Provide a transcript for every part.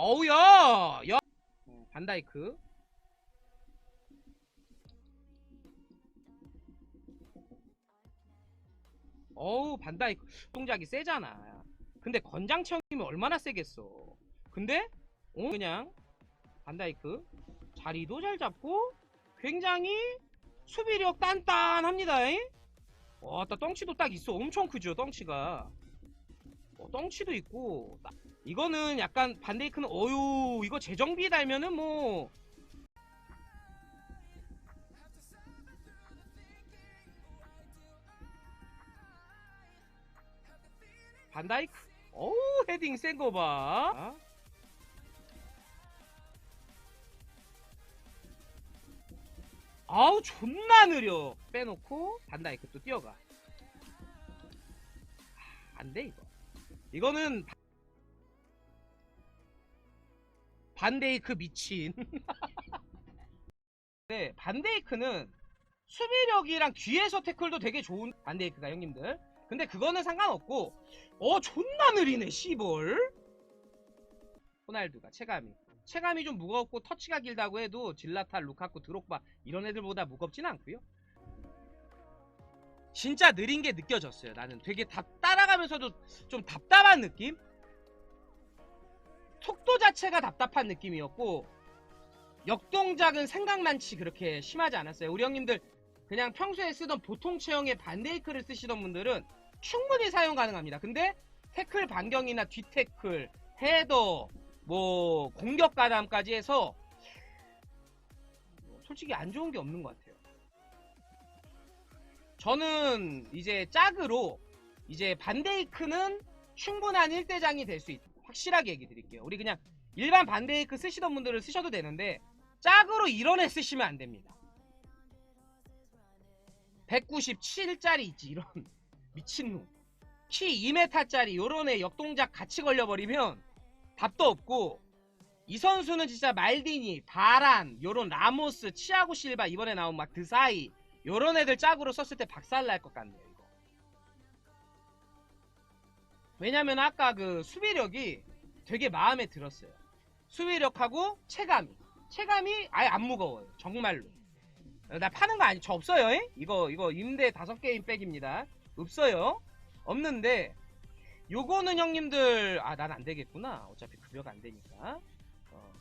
어우야! 야! 반다이크. 어우, 반다이크. 동작이 세잖아. 근데 건장체형이면 얼마나 세겠어. 근데, 어? 그냥, 반다이크. 자리도 잘 잡고, 굉장히 수비력 단단합니다. 잉? 와, 딱 덩치도 딱 있어. 엄청 크죠, 덩치가. 어, 덩치도 있고, 딱 이거는 약간 반데이크는 어유 이거 재정비 달면은 뭐 반다이크 어우 헤딩 센 거 봐. 아우 존나 느려 빼놓고 반다이크 또 뛰어가 안돼 이거 이거는 반데이크 미친. 네, 반데이크는 수비력이랑 뒤에서 태클도 되게 좋은 반데이크가 형님들. 근데 그거는 상관없고, 어 존나 느리네 시볼. 호날두가 체감이. 체감이 좀 무겁고 터치가 길다고 해도 질라타, 루카쿠, 드록바 이런 애들보다 무겁진 않고요. 진짜 느린 게 느껴졌어요. 나는 되게 답 따라가면서도 좀 답답한 느낌? 속도 자체가 답답한 느낌이었고 역동작은 생각만치 그렇게 심하지 않았어요. 우리 형님들 그냥 평소에 쓰던 보통 체형의 반데이크를 쓰시던 분들은 충분히 사용 가능합니다. 근데 태클 반경이나 뒤태클, 헤더, 뭐 공격 가담까지 해서 솔직히 안 좋은 게 없는 것 같아요. 저는 이제 짝으로 이제 반데이크는 충분한 1대장이 될 수 있다. 확실하게 얘기 드릴게요. 우리 그냥 일반 반데이크 쓰시던 분들은 쓰셔도 되는데 짝으로 이런 애 쓰시면 안 됩니다. 197짜리 있지 이런 미친놈. 키 2m짜리 요런 애 역동작 같이 걸려버리면 답도 없고 이 선수는 진짜 말디니, 바란, 요런 라모스, 치아고 실바 이번에 나온 막 드사이 요런 애들 짝으로 썼을 때 박살 날 것 같네요 이거. 왜냐면 아까 그 수비력이 되게 마음에 들었어요. 수비력하고 체감이. 체감이 아예 안 무거워요. 정말로. 나 파는 거 아니, 저 없어요. 잉? 이거, 이거 임대 다섯 개인 백입니다. 없어요. 없는데, 요거는 형님들, 아, 난 안 되겠구나. 어차피 급여가 안 되니까. 어.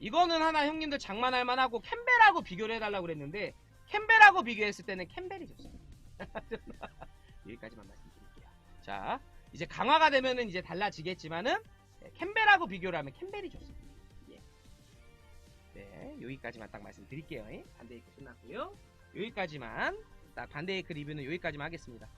이거는 하나 형님들 장만할 만하고, 캠벨하고 비교를 해달라고 그랬는데, 캠벨하고 비교했을 때는 캠벨이 좋습니다. 여기까지만 말씀드릴게요. 자, 이제 강화가 되면은 이제 달라지겠지만은 네, 캠벨하고 비교를 하면 캠벨이 좋습니다. 예. 네, 여기까지만 딱 말씀드릴게요. 예? 반데이크 끝났고요. 여기까지만 딱 반데이크 리뷰는 여기까지만 하겠습니다.